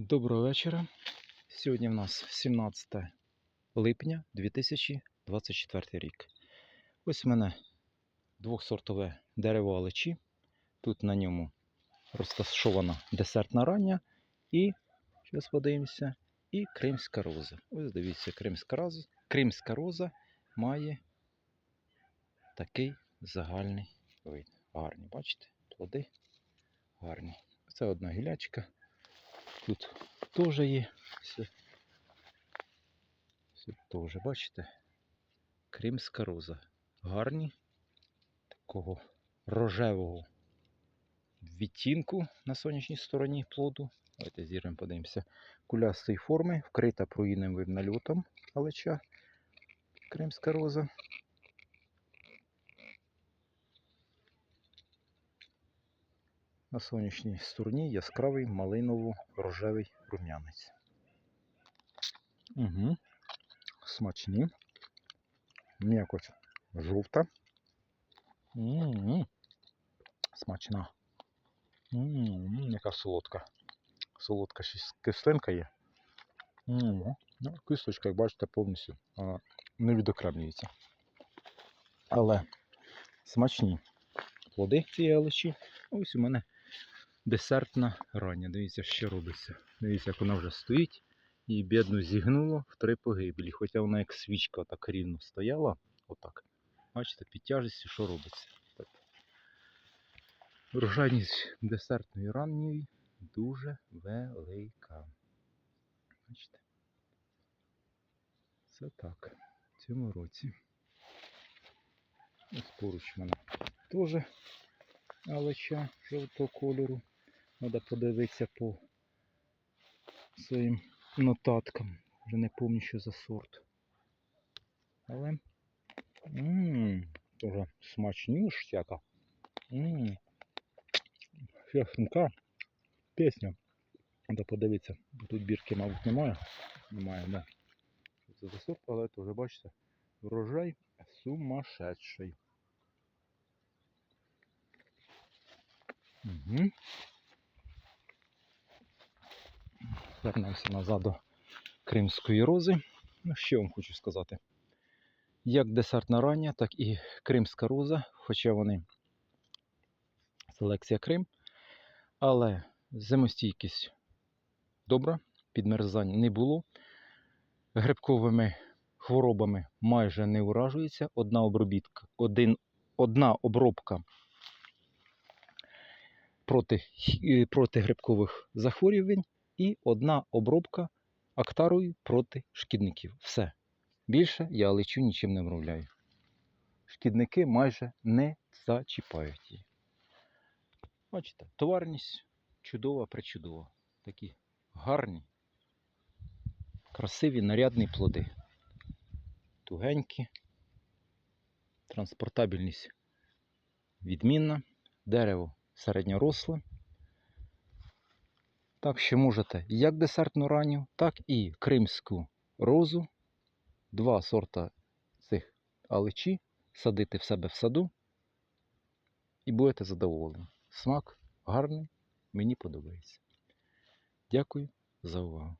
Доброго вечора. Сьогодні в нас 17 липня 2024 рік. Ось у мене двохсортове дерево алечі. Тут на ньому розташована десертна рання і, зараз подивимося, і кримська роза. Ось дивіться, кримська роза, кримська роза має такий загальний вид. Гарні, бачите? Плоди гарні. Це одна гілячка. Тут теж є. Все. Все теж, бачите? Кримська роза. Гарні. Такого рожевого відтінку на сонячній стороні плоду. Давайте зірвемо, подивимося. Кулястої форми, вкрита проїневим нальотом алеча. Кримська роза. На сонячній стороні яскравий малиново-рожевий рум'янець. Угу. Смачні. М'якоть жовта. М-м-м. Смачна. М-м, яка солодка. Солодка ще кислинка є. М-м. Ну, кисточка, як бачите, повністю вона не відокремлюється. Але смачні плоди цієї алечі. Ось у мене десертна рання. Дивіться, що робиться. Дивіться, як вона вже стоїть. І бідно зігнуло в три погибелі. Хоча вона як свічка так рівно стояла. Отак. Бачите, під тяжестю, що робиться. Так. Врожайність десертної ранньої дуже велика. Бачите? Це так. В цьому році. Ось поруч мене теж алеча жовтого кольору. Треба подивитися по своїм нотаткам. Вже не пам'ятаю, що за сорт. Але дуже смачніш всяка. Ще хрумка. Пісня. Треба подивитися. Тут бірки, мабуть, немає. Немає, да. Це за сорт, але теж бачите. Врожай сумасшедший. Угу. Вернемося назад до кримської рози. Ну, що вам хочу сказати. Як десертна рання, так і кримська роза, хоча вони селекція Крим, але зимостійкість добра, підмерзань не було. Грибковими хворобами майже не уражується. Одна обробітка, один, одна обробка проти, е, проти грибкових захворювань і одна обробка актарою проти шкідників. Все. Більше я лечу нічим не обробляю. Шкідники майже не зачіпають її. Бачите, товарність чудова, причудова. Такі гарні, красиві, нарядні плоди. Тугенькі, транспортабельність відмінна, дерево середньоросле. Так що можете як десертну ранню, так і кримську розу. Два сорта цих алечі садити в себе в саду і будете задоволені. Смак гарний, мені подобається. Дякую за увагу.